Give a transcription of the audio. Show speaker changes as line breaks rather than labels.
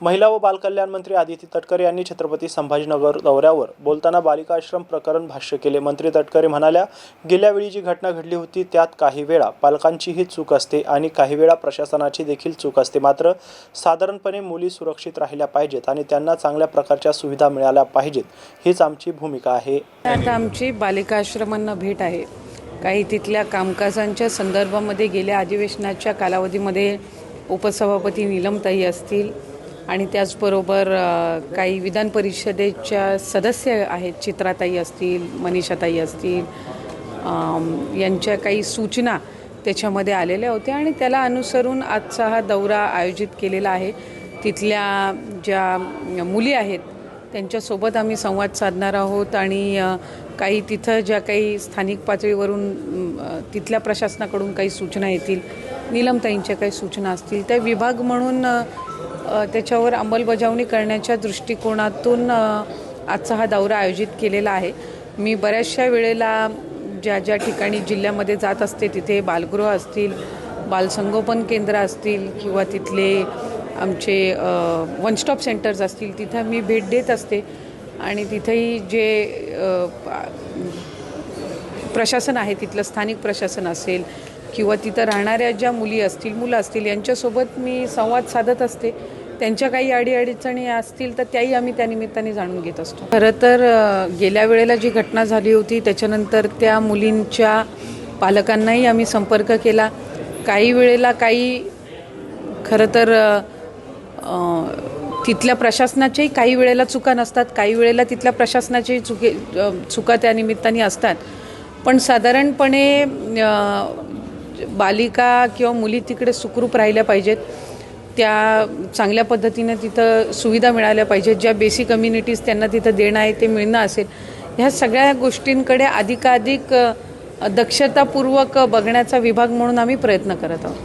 महिला व बालकल्याण मंत्री आदिती तटकरे यांनी छत्रपती संभाजीनगर दौऱ्यावर बोलताना बालिकाश्रम प्रकरण भाष्य केले. मंत्री तटकरे म्हणाल्या गेल्या वेळी जी घटना घडली होती त्यात काही वेळा पालकांचीही चूक असते आणि काही वेळा प्रशासनाची देखील चूक असते. मात्र साधारणपणे मुली सुरक्षित राहिल्या पाहिजेत आणि त्यांना चांगल्या प्रकारच्या सुविधा मिळाल्या पाहिजेत. हीच आमची भूमिका आहे.
आता आमची बालिकाश्रमांना भेट आहे. काही तिथल्या कामकाजांच्या संदर्भामध्ये गेल्या अधिवेशनाच्या कालावधीमध्ये उपसभापती नीलमताई असतील आणि त्याचबरोबर काही विधान परिषदेच्या सदस्य आहेत चित्राताई असतील मनीषाताई असतील यांच्या काही सूचना त्याच्यामध्ये आलेल्या होत्या आणि त्याला अनुसरून आजचा हा दौरा आयोजित केलेला आहे. तिथल्या ज्या मुली आहेत त्यांच्यासोबत आम्ही संवाद साधणार आहोत आणि काही तिथं ज्या काही स्थानिक पातळीवरून तिथल्या प्रशासनाकडून काही सूचना येतील नीलमताईंच्या काही सूचना असतील त्या विभाग म्हणून त्याच्यावर अंमलबजावणी करण्याच्या दृष्टिकोनातून आजचा हा दौरा आयोजित केलेला आहे. मी बऱ्याचशा वेळेला ज्या ज्या ठिकाणी जिल्ह्यामध्ये जात असते तिथे बालगृह असतील बालसंगोपन केंद्र असतील किंवा तिथले आमचे वन स्टॉप सेंटर्स असतील तिथं मी भेट देत असते. आणि तिथेही जे प्रशासन आहे तिथलं स्थानिक प्रशासन असेल किंवा तिथं राहणाऱ्या ज्या मुली असतील मुलं असतील यांच्यासोबत मी संवाद साधत असते. त्यांच्या काही अडीअडचणी असतील तर त्याही आम्ही त्या निमित्ताने जाणून घेत असतो. खरं तर गेल्या वेळेला जी घटना झाली होती त्याच्यानंतर त्या मुलींच्या पालकांनाही आम्ही संपर्क केला. काही वेळेला काही खरं तर तिथल्या प्रशासनाच्याही काही वेळेला चुका नसतात काही वेळेला तिथल्या प्रशासनाच्याही चुके चुका त्या निमित्ताने असतात. पण साधारणपणे बालिका किंवा मुली तिकडे सुखरूप राहिल्या पाहिजेत. त्या चांगल्या पद्धतीने तिथं सुविधा मिळाल्या पाहिजेत. ज्या बेसिक कम्युनिटीज त्यांना तिथं देणं आहे ते मिळणं असेल. ह्या सगळ्या गोष्टींकडे अधिकाधिक दक्षतापूर्वक बघण्याचा विभाग म्हणून आम्ही प्रयत्न करत आहोत.